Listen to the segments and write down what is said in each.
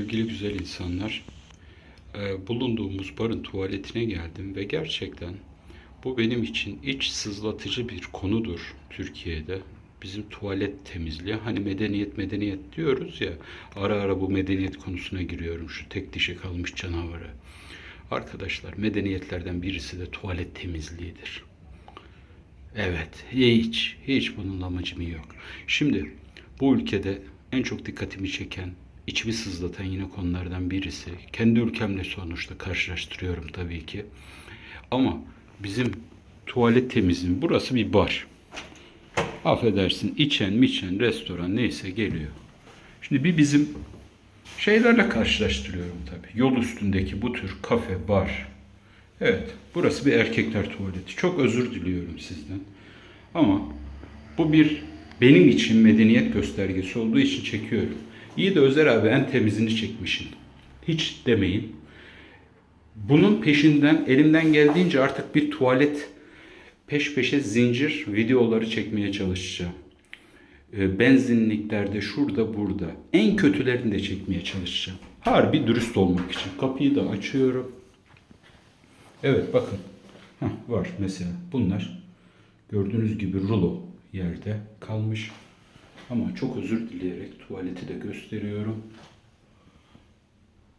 Sevgili güzel insanlar, e, bulunduğumuz barın tuvaletine geldim ve gerçekten bu benim için iç sızlatıcı bir konudur Türkiye'de. Bizim tuvalet temizliği, hani medeniyet medeniyet diyoruz ya, ara ara bu medeniyet konusuna giriyorum, şu tek dişi kalmış canavarı. Arkadaşlar, medeniyetlerden birisi de tuvalet temizliğidir. Evet, hiç, hiç bunun amacımı yok. Şimdi bu ülkede en çok dikkatimi çeken, içimi sızlatan yine konulardan birisi. Kendi ülkemle sonuçta karşılaştırıyorum tabii ki. Ama bizim tuvalet temizliği, burası bir bar. Affedersin, içen miçen, restoran neyse geliyor. Şimdi bir bizim şeylerle karşılaştırıyorum tabii. Yol üstündeki bu tür kafe, bar, Evet, burası bir erkekler tuvaleti. Çok özür diliyorum sizden. Ama bu bir benim için medeniyet göstergesi olduğu için çekiyorum. İyi de Özer abi en temizini çekmişsin. Hiç demeyin. Bunun peşinden elimden geldiğince artık bir tuvalet peş peşe zincir videoları çekmeye çalışacağım. Ee, Benzinliklerde şurada burada en kötülerini de çekmeye çalışacağım. Harbi dürüst olmak için. Kapıyı da açıyorum. Evet bakın. Heh, var mesela. Bunlar gördüğünüz gibi rulo yerde kalmış. Ama çok özür dileyerek tuvaleti de gösteriyorum.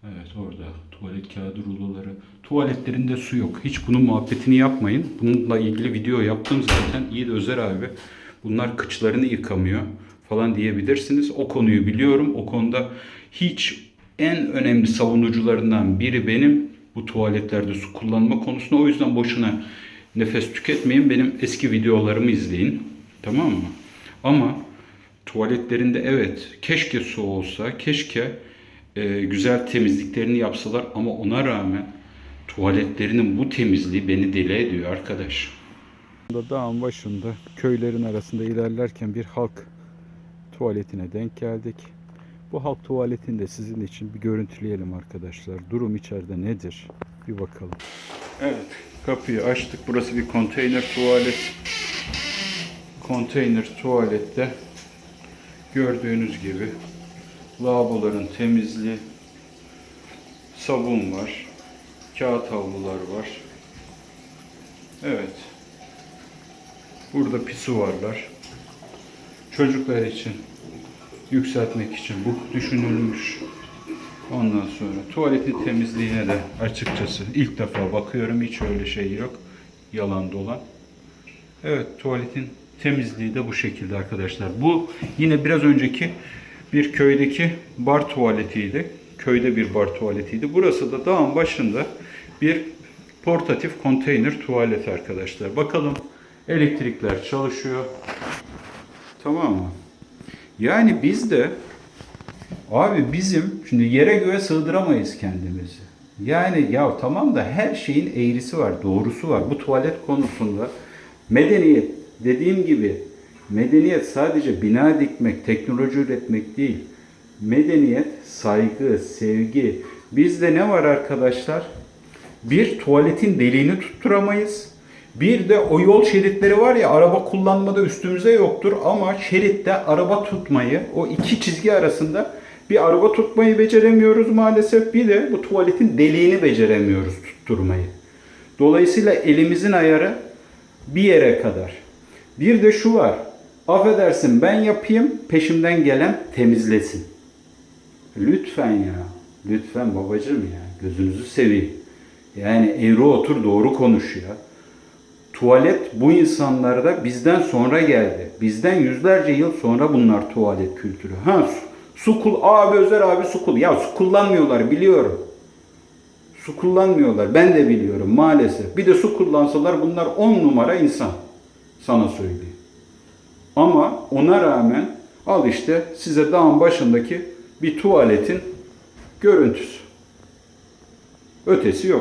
Evet orada tuvalet kağıdı ruloları. Tuvaletlerinde su yok. Hiç bunun muhabbetini yapmayın. Bununla ilgili video yaptım zaten. İyi de Özer abi. Bunlar kıçlarını yıkamıyor falan diyebilirsiniz. O konuyu biliyorum. O konuda hiç en önemli savunucularından biri benim bu tuvaletlerde su kullanma konusunda. O yüzden boşuna nefes tüketmeyin. Benim eski videolarımı izleyin. Tamam mı? Ama tuvaletlerinde evet keşke su olsa, keşke e, güzel temizliklerini yapsalar ama ona rağmen tuvaletlerinin bu temizliği beni deli ediyor arkadaş. Dağın başında köylerin arasında ilerlerken bir halk tuvaletine denk geldik. Bu halk tuvaletini de sizin için bir görüntüleyelim arkadaşlar. Durum içeride nedir? Bir bakalım. Evet, kapıyı açtık. Burası bir konteyner tuvalet. Konteyner tuvalette gördüğünüz gibi lavaboların temizliği, sabun var, kağıt havlular var. Evet. Burada pisuvarlar. Çocuklar için yükseltmek için bu düşünülmüş. Ondan sonra tuvaletin temizliğine de açıkçası ilk defa bakıyorum. Hiç öyle şey yok. Yalan dolan. Evet tuvaletin temizliği de bu şekilde arkadaşlar. Bu yine biraz önceki bir köydeki bar tuvaletiydi. Köyde bir bar tuvaletiydi. Burası da dağın başında bir portatif konteyner tuvalet arkadaşlar. Bakalım elektrikler çalışıyor. Tamam mı? Yani biz de abi bizim şimdi yere göğe sığdıramayız kendimizi. Yani ya tamam da her şeyin eğrisi var, doğrusu var. Bu tuvalet konusunda medeniyet dediğim gibi medeniyet sadece bina dikmek, teknoloji üretmek değil. Medeniyet saygı, sevgi. Bizde ne var arkadaşlar? Bir tuvaletin deliğini tutturamayız. Bir de o yol şeritleri var ya araba kullanmada üstümüze yoktur ama şeritte araba tutmayı o iki çizgi arasında bir araba tutmayı beceremiyoruz maalesef. Bir de bu tuvaletin deliğini beceremiyoruz tutturmayı. Dolayısıyla elimizin ayarı bir yere kadar. Bir de şu var. Affedersin ben yapayım peşimden gelen temizlesin. Lütfen ya. Lütfen babacığım ya. Gözünüzü seveyim. Yani eğri otur doğru konuş ya. Tuvalet bu insanlarda bizden sonra geldi. Bizden yüzlerce yıl sonra bunlar tuvalet kültürü. Ha su, su kul abi Özer abi su kul. Ya su kullanmıyorlar biliyorum. Su kullanmıyorlar. Ben de biliyorum maalesef. Bir de su kullansalar bunlar on numara insan. Sana söyleyeyim. Ama ona rağmen al işte size dağın başındaki bir tuvaletin görüntüsü. Ötesi yok.